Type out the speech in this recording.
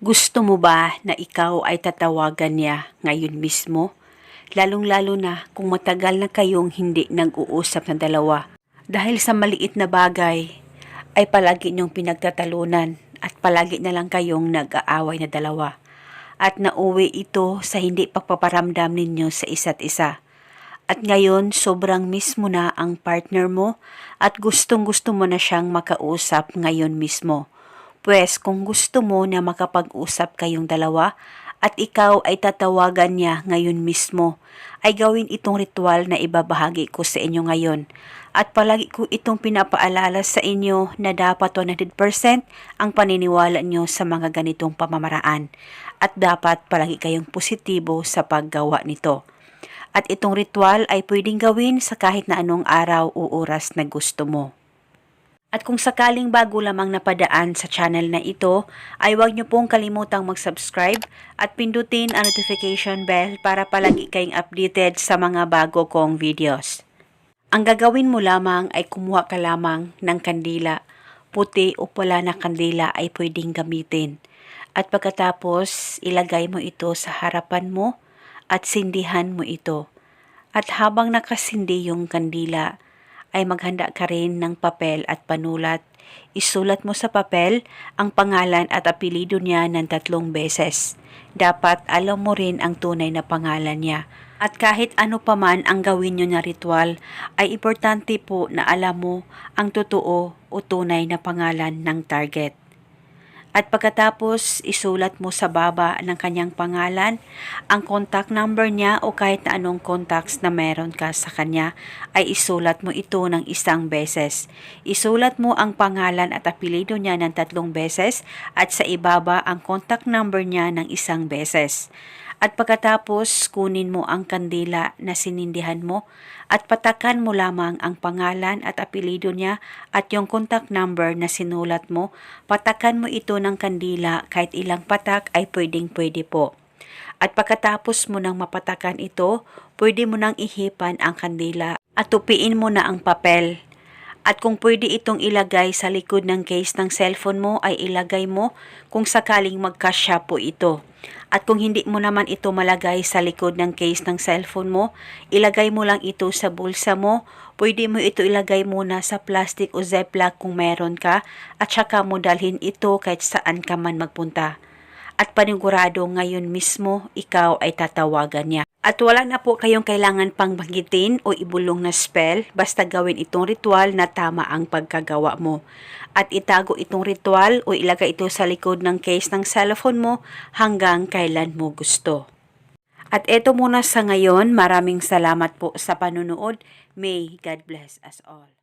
Gusto mo ba na ikaw ay tatawagan niya ngayon mismo? Lalong-lalo na kung matagal na kayong hindi nag-uusap na dalawa. Dahil sa maliit na bagay, ay palagi niyong pinagtatalunan at palagi na lang kayong nag-aaway na dalawa. At nauwi ito sa hindi pagpaparamdam ninyo sa isa't isa. At ngayon, sobrang miss mo na ang partner mo at gustong gusto mo na siyang makausap ngayon mismo. Pwes kung gusto mo na makapag-usap kayong dalawa at ikaw ay tatawagan niya ngayon mismo, ay gawin itong ritual na ibabahagi ko sa inyo ngayon. At palagi ko itong pinapaalala sa inyo na dapat 100% ang paniniwala nyo sa mga ganitong pamamaraan. At dapat palagi kayong positibo sa paggawa nito. At itong ritual ay pwedeng gawin sa kahit na anong araw o oras na gusto mo. At kung sakaling bago lamang napadaan sa channel na ito, ay huwag niyo pong kalimutang mag-subscribe at pindutin ang notification bell para palagi kayong updated sa mga bago kong videos. Ang gagawin mo lamang ay kumuha ka lamang ng kandila. Puti o pula na kandila ay pwedeng gamitin. At pagkatapos, ilagay mo ito sa harapan mo at sindihan mo ito. At habang nakasindi yung kandila, ay maghanda ka rin ng papel at panulat. Isulat mo sa papel ang pangalan at apelido niya ng tatlong beses. Dapat alam mo rin ang tunay na pangalan niya. At kahit ano pa man ang gawin nyo na ritual, ay importante po na alam mo ang totoo o tunay na pangalan ng target. At pagkatapos, isulat mo sa baba ng kanyang pangalan, ang contact number niya o kahit na anong contacts na meron ka sa kanya, ay isulat mo ito ng isang beses. Isulat mo ang pangalan at apelido niya ng tatlong beses at sa ibaba ang contact number niya ng isang beses. At pagkatapos, kunin mo ang kandila na sinindihan mo at patakan mo lamang ang pangalan at apelido niya at yung contact number na sinulat mo. Patakan mo ito ng kandila kahit ilang patak ay pwedeng pwede po. At pagkatapos mo nang mapatakan ito, pwede mo nang ihipan ang kandila at tupiin mo na ang papel. At kung pwede itong ilagay sa likod ng case ng cellphone mo ay ilagay mo kung sakaling magkasya po ito. At kung hindi mo naman ito malagay sa likod ng case ng cellphone mo, ilagay mo lang ito sa bulsa mo. Pwede mo ito ilagay muna sa plastic o ziploc kung meron ka at saka mo dalhin ito kahit saan ka man magpunta. At panigurado ngayon mismo, ikaw ay tatawagan niya. At wala na po kayong kailangan pang banggitin o ibulong na spell, basta gawin itong ritual na tama ang pagkagawa mo. At itago itong ritual o ilagay ito sa likod ng case ng cellphone mo hanggang kailan mo gusto. At eto muna sa ngayon, maraming salamat po sa panunood. May God bless us all.